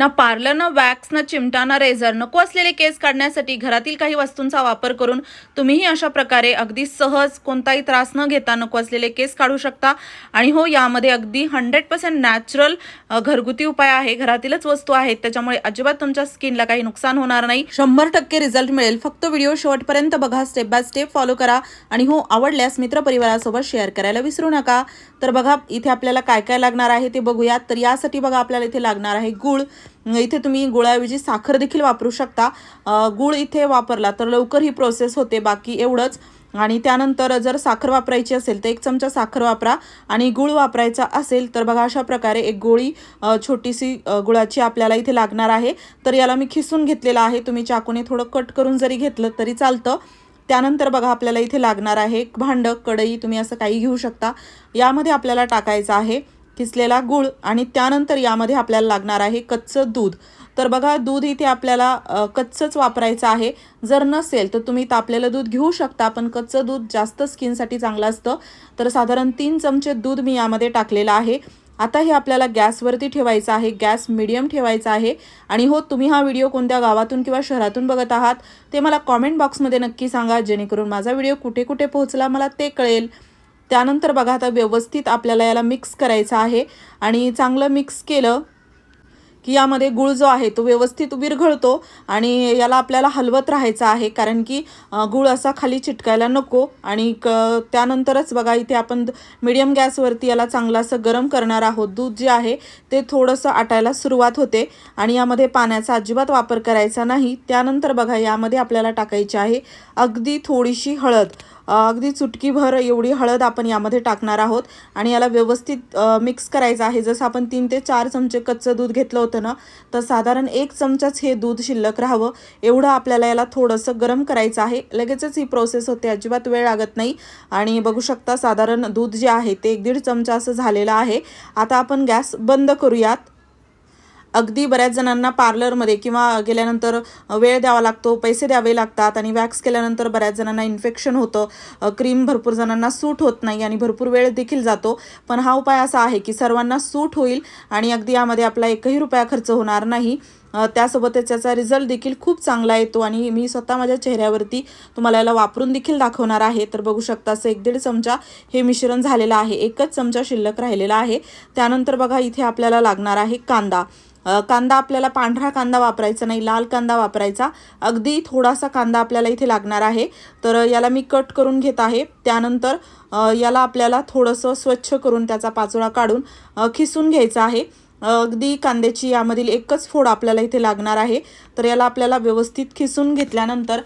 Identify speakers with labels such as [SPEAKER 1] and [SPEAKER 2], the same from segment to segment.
[SPEAKER 1] ना पार्लर ना वॅक्स ना चिमटा ना रेझर नको असलेले केस काढण्यासाठी घरातील काही वस्तूंचा वापर करून तुम्हीही अशा प्रकारे अगदी सहज कोणताही त्रास न घेता नको असलेले केस काढू शकता. आणि हो यामध्ये अगदी हंड्रेड पर्सेंट नॅचरल घरगुती उपाय आहे. घरातीलच वस्तू आहेत. त्याच्यामुळे अजिबात तुमच्या स्किनला काही नुकसान होणार नाही. शंभर टक्के रिझल्ट मिळेल. फक्त व्हिडिओ शेवटपर्यंत बघा. स्टेप बाय स्टेप फॉलो करा. आणि हो आवडल्यास मित्रपरिवारासोबत शेअर करायला विसरू नका. तर बघा इथे आपल्याला काय काय लागणार आहे ते बघूयात. तर यासाठी बघा आपल्याला इथे लागणार आहे गुळ. इथे तुम्ही गुळाऐवजी साखर देखील वापरू शकता. गुळ इथे वापरला तर लवकर ही प्रोसेस होते बाकी एवढंच. आणि त्यानंतर जर साखर वापरायची असेल तर एक चमचा साखर वापरा आणि गुळ वापरायचा असेल तर बघा अशा प्रकारे एक गोळी छोटीशी गुळाची आपल्याला इथे लागणार आहे. तर याला मी खिसून घेतलेलं आहे. तुम्ही चाकूने थोडं कट करून जरी घेतलं तरी चालतं. त्यानंतर बघा आपल्याला इथे लागणार आहे भांडं कढई तुम्ही असं काही घेऊ शकता. यामध्ये आपल्याला टाकायचं आहे. किसलेला गूळ आणि त्यानंतर यामध्ये आपल्याला लागणार आहे कच्चं दूध. तर बघा दूध इथे आपल्याला कच्चंच वापरायचं आहे. जर नसेल तर तुम्ही तापलेलं दूध घेऊ शकता पण कच्चं दूध जास्त स्किनसाठी चांगलं असतं. तर साधारण तीन चमचे दूध मी यामध्ये टाकलेलं आहे. आता हे आपल्याला गॅसवरती ठेवायचं आहे. गॅस मिडियम ठेवायचा आहे. आणि हो तुम्ही हा व्हिडिओ कोणत्या गावातून किंवा शहरातून बघत आहात ते मला कॉमेंट बॉक्समध्ये नक्की सांगा जेणेकरून माझा व्हिडिओ कुठे कुठे पोहोचला मला ते कळेल. त्यानंतर बघा आता व्यवस्थित आपल्याला याला मिक्स करायचं आहे. आणि चांगलं मिक्स केलं की यामध्ये गुळ जो आहे तो व्यवस्थित विरघळतो आणि याला आपल्याला हलवत राहायचं आहे. कारण की गुळ असा खाली चिटकायला नको आणि क त्यानंतरच बघा इथे आपण मीडियम गॅसवरती याला चांगलं असं गरम करणार आहोत. दूध जे आहे ते थोडंसं आटायला सुरुवात होते आणि यामध्ये पाण्याचा अजिबात वापर करायचा नाही. त्यानंतर बघा यामध्ये आपल्याला टाकायची आहे अगदी थोडीशी हळद. अगदी चुटकीभर एवढी हळद आपण यामध्ये टाकणार आहोत. आणि याला व्यवस्थित मिक्स करायचं आहे. जसं आपण तीन ते चार चमचे कच्चं दूध घेतलं होतं ना तर साधारण एक चमचाच हे दूध शिल्लक राहावं. एवढं आपल्याला याला थोडंसं गरम करायचं आहे. लगेचच ही प्रोसेस होते. अजिबात वेळ लागत नाही. आणि बघू शकता साधारण दूध जे आहे ते एक दीड चमचा असं झालेलं आहे. आता आपण गॅस बंद करूयात. अगदी बऱ्याच जणांना पार्लरमध्ये किंवा गेल्यानंतर वेळ द्यावा लागतो पैसे द्यावे लागतात आणि वॅक्स केल्यानंतर बऱ्याच जणांना इन्फेक्शन होतं क्रीम भरपूर जणांना सूट होत नाही आणि भरपूर वेळ देखील जातो. पण हा उपाय असा आहे की सर्वांना सूट होईल आणि अगदी यामध्ये आपला एकही रुपया खर्च होणार नाही. त्यासोबत त्याचा रिझल्ट देखील खूप चांगला येतो आणि मी स्वतः माझ्या चेहऱ्यावरती तुम्हाला याला वापरून देखील दाखवणार आहे. तर बघू शकता असं एक दीड चमचा हे मिश्रण झालेलं आहे. एकच चमचा शिल्लक राहिलेला आहे. त्यानंतर बघा इथे आपल्याला लागणार आहे कांदा. कांदा आपल्याला पांढरा कांदा वापरायचा नाही लाल कांदा वापरायचा. अगदी थोडासा कांदा आपल्याला इथे लागणार आहे. तर याला मी कट करून घेत आहे. त्यानंतर याला आपल्याला थोडंसं स्वच्छ करून त्याचा पाचोळा काढून खिसून घ्यायचा आहे. अगदी कांद्याची यामधील एकच फोड आपल्याला इथे लागणार आहे. तर याला आपल्याला व्यवस्थित खिसून घेतल्यानंतर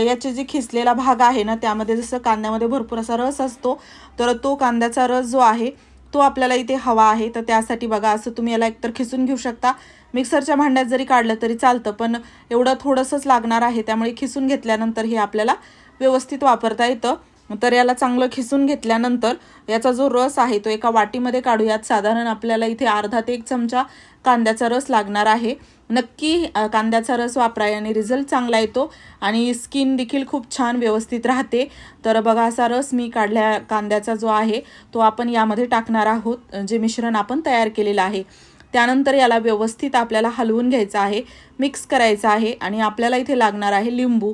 [SPEAKER 1] याचे जे खिसलेला भाग आहे ना त्यामध्ये जसं कांद्यामध्ये भरपूर असा रस असतो तर तो कांद्याचा रस जो आहे तो आपल्याला इथे हवा आहे तर त्यासाठी बघा असं तुम्ही याला एकतर खिसून घेऊ शकता. मिक्सरच्या भांड्यात जरी काढलं तरी चालतं पण एवढं थोडंसंच लागणार आहे त्यामुळे खिसून घेतल्यानंतर हे आपल्याला व्यवस्थित वापरता येतं. तर याला चांगलं खिसून घेतल्यानंतर याचा जो रस आहे तो एका वाटीमध्ये काढूयात. साधारण आपल्याला इथे अर्धा ते एक चमचा कांद्याचा रस लागणार आहे. नक्की कांद्याचा रस वापरा आणि रिझल्ट चांगला येतो आणि स्किन देखील खूप छान व्यवस्थित राहते. तर बघा असा रस मी काढल्या कांद्याचा जो आहे तो आपण यामध्ये टाकणार आहोत जे मिश्रण आपण तयार केलेलं आहे. त्यानंतर याला व्यवस्थित आपल्याला हलवून घ्यायचं आहे मिक्स करायचं आहे आणि आपल्याला इथे लागणार आहे लिंबू.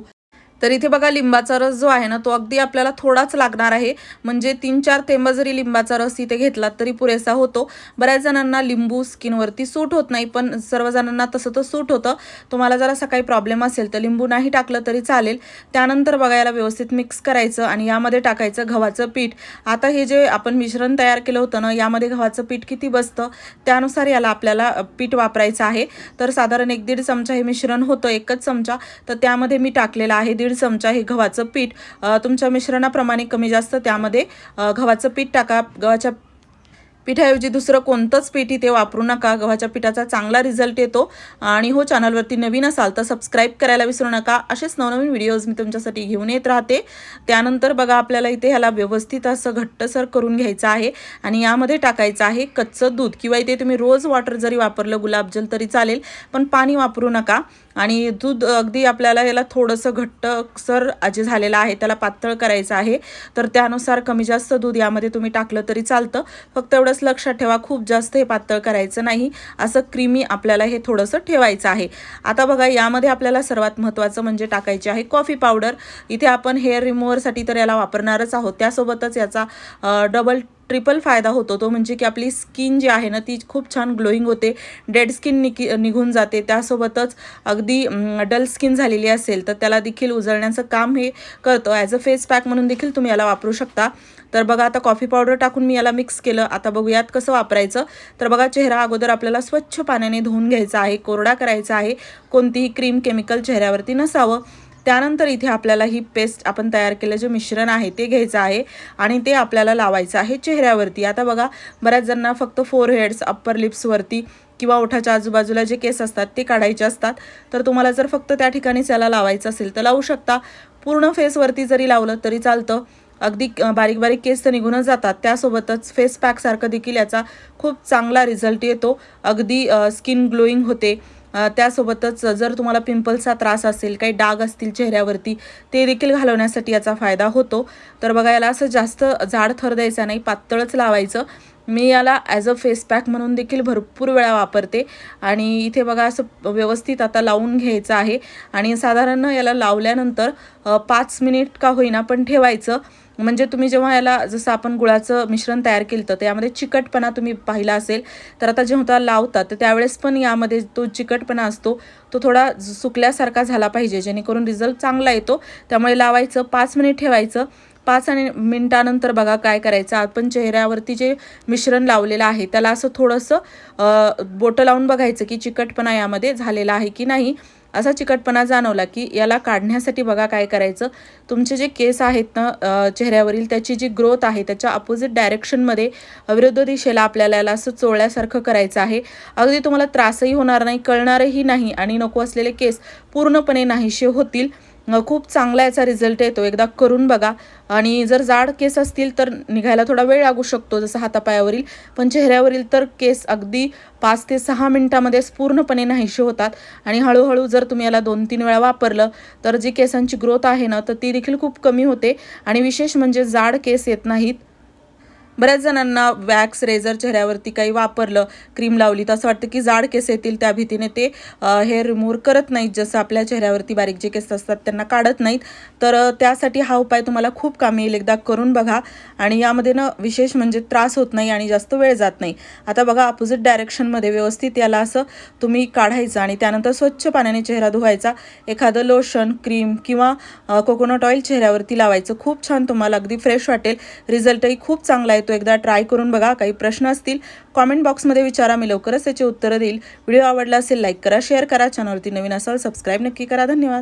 [SPEAKER 1] तर इथे बघा लिंबाचा रस जो आहे ना तो अगदी आपल्याला थोडाच लागणार आहे. म्हणजे तीन चार थेंब जरी लिंबाचा रस इथे घेतला तरी पुरेसा होतो. बऱ्याच जणांना लिंबू स्किनवरती सूट होत नाही पण सर्वजणांना तसं तर सूट होतं. तुम्हाला जरा असा काही प्रॉब्लेम असेल तर लिंबू नाही टाकलं तरी चालेल. त्यानंतर बघायला व्यवस्थित मिक्स करायचं आणि यामध्ये टाकायचं गव्हाचं पीठ. आता हे जे आपण मिश्रण तयार केलं होतं ना यामध्ये गव्हाचं पीठ किती बसतं त्यानुसार याला आपल्याला पीठ वापरायचं आहे. तर साधारण एक दीड चमचा हे मिश्रण होतं एकच चमचा. तर त्यामध्ये मी टाकलेलं आहे दीड चमचा हे गव्हाचं पीठ तुमच्या मिश्रणाप्रमाणे कमी जास्त त्यामध्ये गव्हाचं पीठ टाका. गव्हाच्या पिठाऐवजी दुसरं कोणतंच पीठ इथे वापरू नका. गव्हाच्या पिठाचा चांगला रिझल्ट येतो. आणि हो चॅनलवरती नवीन असाल तर सबस्क्राईब करायला विसरू नका. असेच नवनवीन व्हिडिओज मी तुमच्यासाठी घेऊन येत राहते. त्यानंतर बघा आपल्याला इथे ह्याला व्यवस्थित असं घट्टसर करून घ्यायचं आहे. आणि यामध्ये टाकायचं आहे कच्चं दूध. किंवा इथे तुम्ही रोज वॉटर जरी वापरलं गुलाबजल तरी चालेल पण पाणी वापरू नका. आणि दूध अगदी आपल्याला याला थोडंसं घट्टसर जे झालेलं आहे त्याला पातळ करायचं आहे. तर त्यानुसार कमी जास्त दूध यामध्ये तुम्ही टाकलं तरी चालतं. फक्त एवढंच लक्षात ठेवा खूप जास्त हे पातळ करायचं नाही. असं क्रीमी आपल्याला हे थोडंसं ठेवायचं आहे. आता बघा यामध्ये आपल्याला सर्वात महत्त्वाचं म्हणजे टाकायचे आहे कॉफी पावडर. इथे आपण हेअर रिमूव्हरसाठी तर याला वापरणारच आहोत. त्यासोबतच याचा डबल ट्रिपल फायदा होतो. तो म्हणजे की आपली स्किन जी आहे ना ती खूप छान ग्लोईंग होते. डेड स्किन निकी निघून जाते. त्यासोबतच अगदी डल स्किन झालेली असेल तर त्याला देखील उजळण्याचं काम हे करतं. ॲज अ फेस पॅक म्हणून देखील तुम्ही याला वापरू शकता. तर बघा आता कॉफी पावडर टाकून मी याला मिक्स केलं. आता बघूयात कसं वापरायचं. तर बघा चेहरा अगोदर आपल्याला स्वच्छ पाण्याने धुवून घ्यायचा आहे. कोरडा करायचा आहे. कोणतीही क्रीम केमिकल चेहऱ्यावरती नसावं. त्यानंतर इथे आपल्याला ही पेस्ट आपण तयार केलं जे मिश्रण आहे ते घ्यायचं आहे आणि ते आपल्याला लावायचं आहे चेहऱ्यावरती. आता बघा बऱ्याच जणांना फक्त फोर हेड्स अप्पर लिप्सवरती किंवा ओठाच्या आजूबाजूला जे केस असतात ते काढायचे असतात. तर तुम्हाला जर फक्त त्या ठिकाणीच याला लावायचं असेल तर लावू शकता. पूर्ण फेसवरती जरी लावलं तरी चालतं. अगदी बारीक बारीक केस तर निघूनच जातात. त्यासोबतच फेस पॅकसारखं देखील याचा खूप चांगला रिझल्ट येतो. अगदी स्किन ग्लोईंग होते. त्यासोबतच जर तुम्हाला पिंपल्सचा त्रास असेल काही डाग असतील चेहऱ्यावरती ते देखील घालवण्यासाठी याचा फायदा होतो. तर बघा याला असं जास्त जाड थर द्यायचा नाही पातळच लावायचं. मी याला ॲज अ फेस पॅक म्हणून देखील भरपूर वेळा वापरते. आणि इथे बघा असं व्यवस्थित आता लावून घ्यायचं आहे. आणि साधारण याला लावल्यानंतर पाच मिनिट का होईना पण ठेवायचं. म्हणजे तुम्ही जेव्हा याला जसं आपण गुळाचं मिश्रण तयार केलं तर त्यामध्ये चिकटपणा तुम्ही पाहिला असेल तर आता जेव्हा लावतात तर त्यावेळेस पण यामध्ये तो चिकटपणा असतो. तो थोडा सुकल्यासारखा झाला पाहिजे जेणेकरून रिझल्ट चांगला येतो. त्यामुळे लावायचं पाच मिनिट ठेवायचं. पाच आणि मिनटानंतर बघा काय करायचं. आपण चेहऱ्यावरती जे मिश्रण लावलेलं आहे त्याला असं थोडंसं बोटं लावून बघायचं की चिकटपणा यामध्ये झालेला आहे की नाही. असा चिकटपणा जाणवला की याला काढण्यासाठी बघा काय करायचं. तुमचे जे केस आहेत ना चेहऱ्यावरील त्याची जी ग्रोथ आहे त्याच्या अपोजिट डायरेक्शनमध्ये विरुद्ध दिशेला आपल्याला याला असं चोळल्यासारखं करायचं आहे. अगदी तुम्हाला त्रासही होणार नाही कळणारही नाही आणि नको असलेले केस पूर्णपणे नाहीसे होतील. खूप चांगला याचा रिझल्ट येतो. एकदा करून बघा. आणि जर जाड केस असतील तर निघायला थोडा वेळ लागू शकतो जसं हातापायावरील. पण चेहऱ्यावरील तर केस अगदी पाच ते सहा मिनटामध्येच पूर्णपणे नाहीशी होतात. आणि हळूहळू जर तुम्ही याला दोन तीन वेळा वापरलं तर जी केसांची ग्रोथ आहे ना तर ती देखील खूप कमी होते. आणि विशेष म्हणजे जाड केस येत नाहीत. बऱ्याच जणांना वॅक्स रेझर चेहऱ्यावरती काही वापरलं क्रीम लावली तर असं वाटतं की जाड केस येतील त्या भीतीने ते हेअर रिमूव्ह करत नाहीत. जसं आपल्या चेहऱ्यावरती बारीक जे केस असतात त्यांना काढत नाहीत. तर त्यासाठी हा उपाय तुम्हाला खूप कामी येईल. एकदा करून बघा. आणि यामध्ये ना विशेष म्हणजे त्रास होत नाही आणि जास्त वेळ जात नाही. आता बघा अपोजिट डायरेक्शनमध्ये व्यवस्थित याला असं तुम्ही काढायचं आणि त्यानंतर स्वच्छ पाण्याने चेहरा धुवायचा. एखादं लोशन क्रीम किंवा कोकोनट ऑइल चेहऱ्यावरती लावायचं. खूप छान तुम्हाला अगदी फ्रेश वाटेल. रिझल्टही खूप चांगला येतो एकदा ट्राय करून बघा काही प्रश्न असतील कॉमेंट बॉक्समध्ये विचारा मी लवकरच त्याची उत्तरं देईल. व्हिडिओ आवडला असेल लाईक करा शेअर करा. चॅनलवरती नवीन असाल सबस्क्राईब नक्की करा. धन्यवाद.